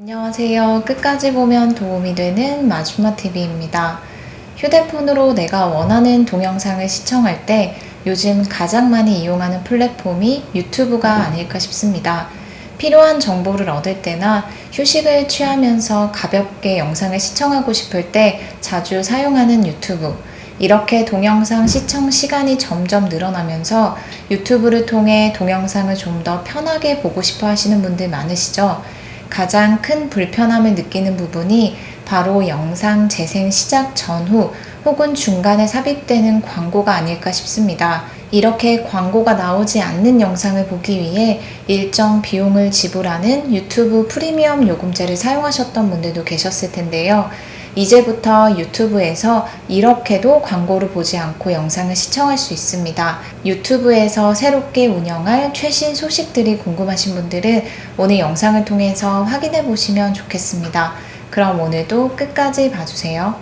안녕하세요. 끝까지 보면 도움이 되는 마주마TV입니다. 휴대폰으로 내가 원하는 동영상을 시청할 때 요즘 가장 많이 이용하는 플랫폼이 유튜브가 아닐까 싶습니다. 필요한 정보를 얻을 때나 휴식을 취하면서 가볍게 영상을 시청하고 싶을 때 자주 사용하는 유튜브. 이렇게 동영상 시청 시간이 점점 늘어나면서 유튜브를 통해 동영상을 좀 더 편하게 보고 싶어 하시는 분들 많으시죠? 가장 큰 불편함을 느끼는 부분이 바로 영상 재생 시작 전후 혹은 중간에 삽입되는 광고가 아닐까 싶습니다. 이렇게 광고가 나오지 않는 영상을 보기 위해 일정 비용을 지불하는 유튜브 프리미엄 요금제를 사용하셨던 분들도 계셨을 텐데요. 이제부터 유튜브에서 이렇게도 광고를 보지 않고 영상을 시청할 수 있습니다. 유튜브에서 새롭게 운영할 최신 소식들이 궁금하신 분들은 오늘 영상을 통해서 확인해 보시면 좋겠습니다. 그럼 오늘도 끝까지 봐주세요.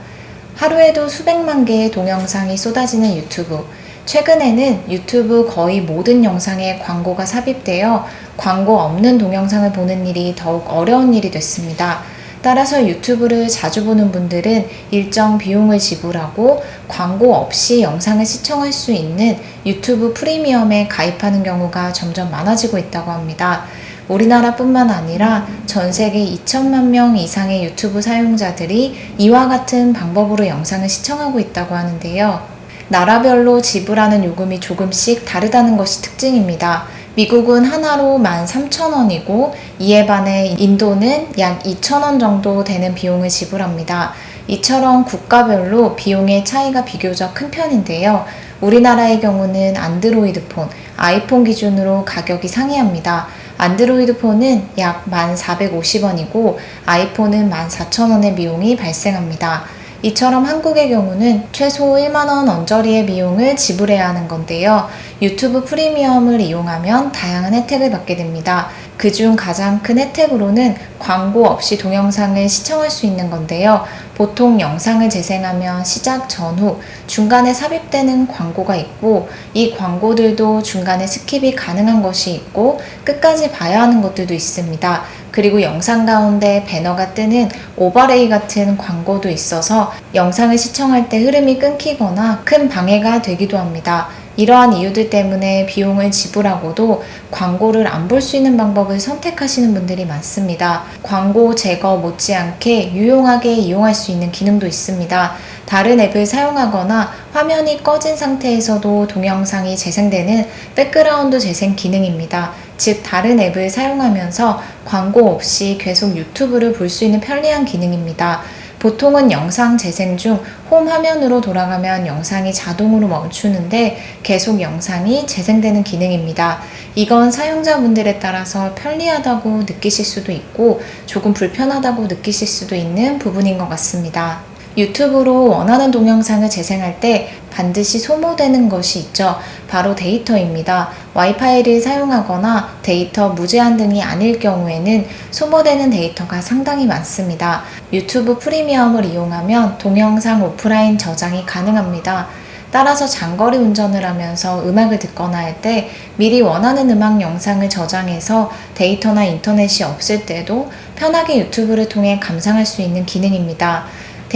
하루에도 수백만 개의 동영상이 쏟아지는 유튜브. 최근에는 유튜브 거의 모든 영상에 광고가 삽입되어 광고 없는 동영상을 보는 일이 더욱 어려운 일이 됐습니다. 따라서 유튜브를 자주 보는 분들은 일정 비용을 지불하고 광고 없이 영상을 시청할 수 있는 유튜브 프리미엄에 가입하는 경우가 점점 많아지고 있다고 합니다. 우리나라뿐만 아니라 전 세계 2천만 명 이상의 유튜브 사용자들이 이와 같은 방법으로 영상을 시청하고 있다고 하는데요. 나라별로 지불하는 요금이 조금씩 다르다는 것이 특징입니다. 미국은 하나로 13,000원이고 이에 반해 인도는 약 2,000원 정도 되는 비용을 지불합니다. 이처럼 국가별로 비용의 차이가 비교적 큰 편인데요. 우리나라의 경우는 안드로이드 폰, 아이폰 기준으로 가격이 상이합니다. 안드로이드 폰은 약 1,450원이고 아이폰은 14,000원의 비용이 발생합니다. 이처럼 한국의 경우는 최소 1만원 언저리의 비용을 지불해야 하는 건데요. 유튜브 프리미엄을 이용하면 다양한 혜택을 받게 됩니다. 그중 가장 큰 혜택으로는 광고 없이 동영상을 시청할 수 있는 건데요. 보통 영상을 재생하면 시작 전후 중간에 삽입되는 광고가 있고 이 광고들도 중간에 스킵이 가능한 것이 있고 끝까지 봐야 하는 것들도 있습니다. 그리고 영상 가운데 배너가 뜨는 오버레이 같은 광고도 있어서 영상을 시청할 때 흐름이 끊기거나 큰 방해가 되기도 합니다. 이러한 이유들 때문에 비용을 지불하고도 광고를 안 볼 수 있는 방법을 선택하시는 분들이 많습니다. 광고 제거 못지않게 유용하게 이용할 수 있는 기능도 있습니다. 다른 앱을 사용하거나 화면이 꺼진 상태에서도 동영상이 재생되는 백그라운드 재생 기능입니다. 즉, 다른 앱을 사용하면서 광고 없이 계속 유튜브를 볼 수 있는 편리한 기능입니다. 보통은 영상 재생 중 홈 화면으로 돌아가면 영상이 자동으로 멈추는데 계속 영상이 재생되는 기능입니다. 이건 사용자분들에 따라서 편리하다고 느끼실 수도 있고 조금 불편하다고 느끼실 수도 있는 부분인 것 같습니다. 유튜브로 원하는 동영상을 재생할 때 반드시 소모되는 것이 있죠. 바로 데이터입니다. 와이파이를 사용하거나 데이터 무제한 등이 아닐 경우에는 소모되는 데이터가 상당히 많습니다. 유튜브 프리미엄을 이용하면 동영상 오프라인 저장이 가능합니다. 따라서 장거리 운전을 하면서 음악을 듣거나 할 때 미리 원하는 음악 영상을 저장해서 데이터나 인터넷이 없을 때도 편하게 유튜브를 통해 감상할 수 있는 기능입니다.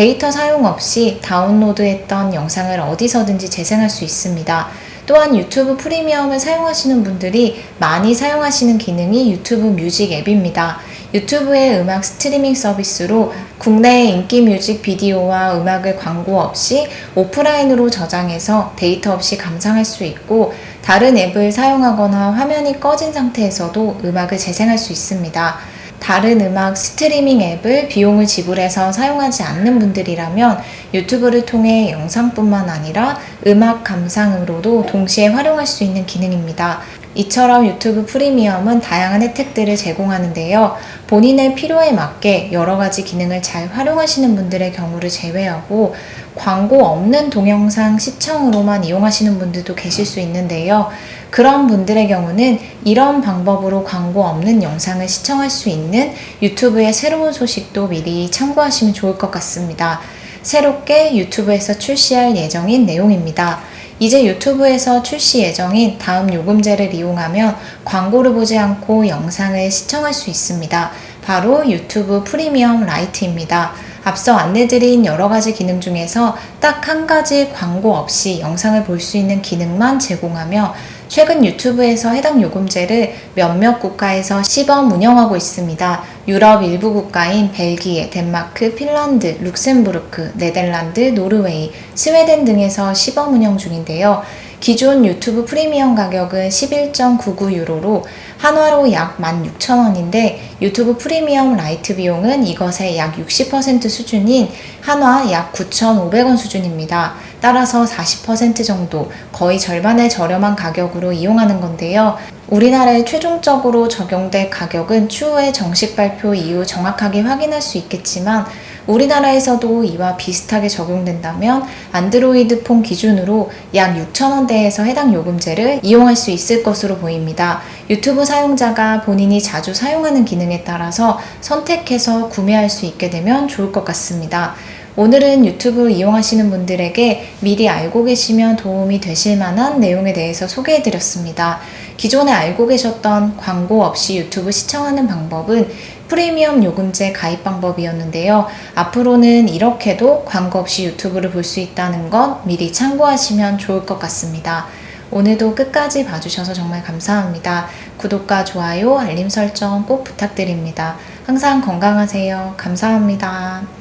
데이터 사용 없이 다운로드했던 영상을 어디서든지 재생할 수 있습니다. 또한 유튜브 프리미엄을 사용하시는 분들이 많이 사용하시는 기능이 유튜브 뮤직 앱입니다. 유튜브의 음악 스트리밍 서비스로 국내의 인기 뮤직 비디오와 음악을 광고 없이 오프라인으로 저장해서 데이터 없이 감상할 수 있고 다른 앱을 사용하거나 화면이 꺼진 상태에서도 음악을 재생할 수 있습니다. 다른 음악 스트리밍 앱을 비용을 지불해서 사용하지 않는 분들이라면 유튜브를 통해 영상뿐만 아니라 음악 감상으로도 동시에 활용할 수 있는 기능입니다. 이처럼 유튜브 프리미엄은 다양한 혜택들을 제공하는데요. 본인의 필요에 맞게 여러 가지 기능을 잘 활용하시는 분들의 경우를 제외하고 광고 없는 동영상 시청으로만 이용하시는 분들도 계실 수 있는데요. 그런 분들의 경우는 이런 방법으로 광고 없는 영상을 시청할 수 있는 유튜브의 새로운 소식도 미리 참고하시면 좋을 것 같습니다. 새롭게 유튜브에서 출시할 예정인 내용입니다. 이제 유튜브에서 출시 예정인 다음 요금제를 이용하면 광고를 보지 않고 영상을 시청할 수 있습니다. 바로 유튜브 프리미엄 라이트입니다. 앞서 안내드린 여러 가지 기능 중에서 딱 한 가지 광고 없이 영상을 볼 수 있는 기능만 제공하며 최근 유튜브에서 해당 요금제를 몇몇 국가에서 시범 운영하고 있습니다. 유럽 일부 국가인 벨기에, 덴마크, 핀란드, 룩셈부르크, 네덜란드, 노르웨이, 스웨덴 등에서 시범 운영 중인데요. 기존 유튜브 프리미엄 가격은 11.99유로로 한화로 약 16,000원인데 유튜브 프리미엄 라이트 비용은 이것의 약 60% 수준인 한화 약 9,500원 수준입니다. 따라서 40% 정도 거의 절반의 저렴한 가격으로 이용하는 건데요. 우리나라에 최종적으로 적용될 가격은 추후에 정식 발표 이후 정확하게 확인할 수 있겠지만 우리나라에서도 이와 비슷하게 적용된다면 안드로이드 폰 기준으로 약 6,000원대에서 해당 요금제를 이용할 수 있을 것으로 보입니다. 유튜브 사용자가 본인이 자주 사용하는 기능에 따라서 선택해서 구매할 수 있게 되면 좋을 것 같습니다. 오늘은 유튜브 이용하시는 분들에게 미리 알고 계시면 도움이 되실 만한 내용에 대해서 소개해 드렸습니다. 기존에 알고 계셨던 광고 없이 유튜브 시청하는 방법은 프리미엄 요금제 가입 방법이었는데요. 앞으로는 이렇게도 광고 없이 유튜브를 볼 수 있다는 것 미리 참고하시면 좋을 것 같습니다. 오늘도 끝까지 봐주셔서 정말 감사합니다. 구독과 좋아요, 알림 설정 꼭 부탁드립니다. 항상 건강하세요. 감사합니다.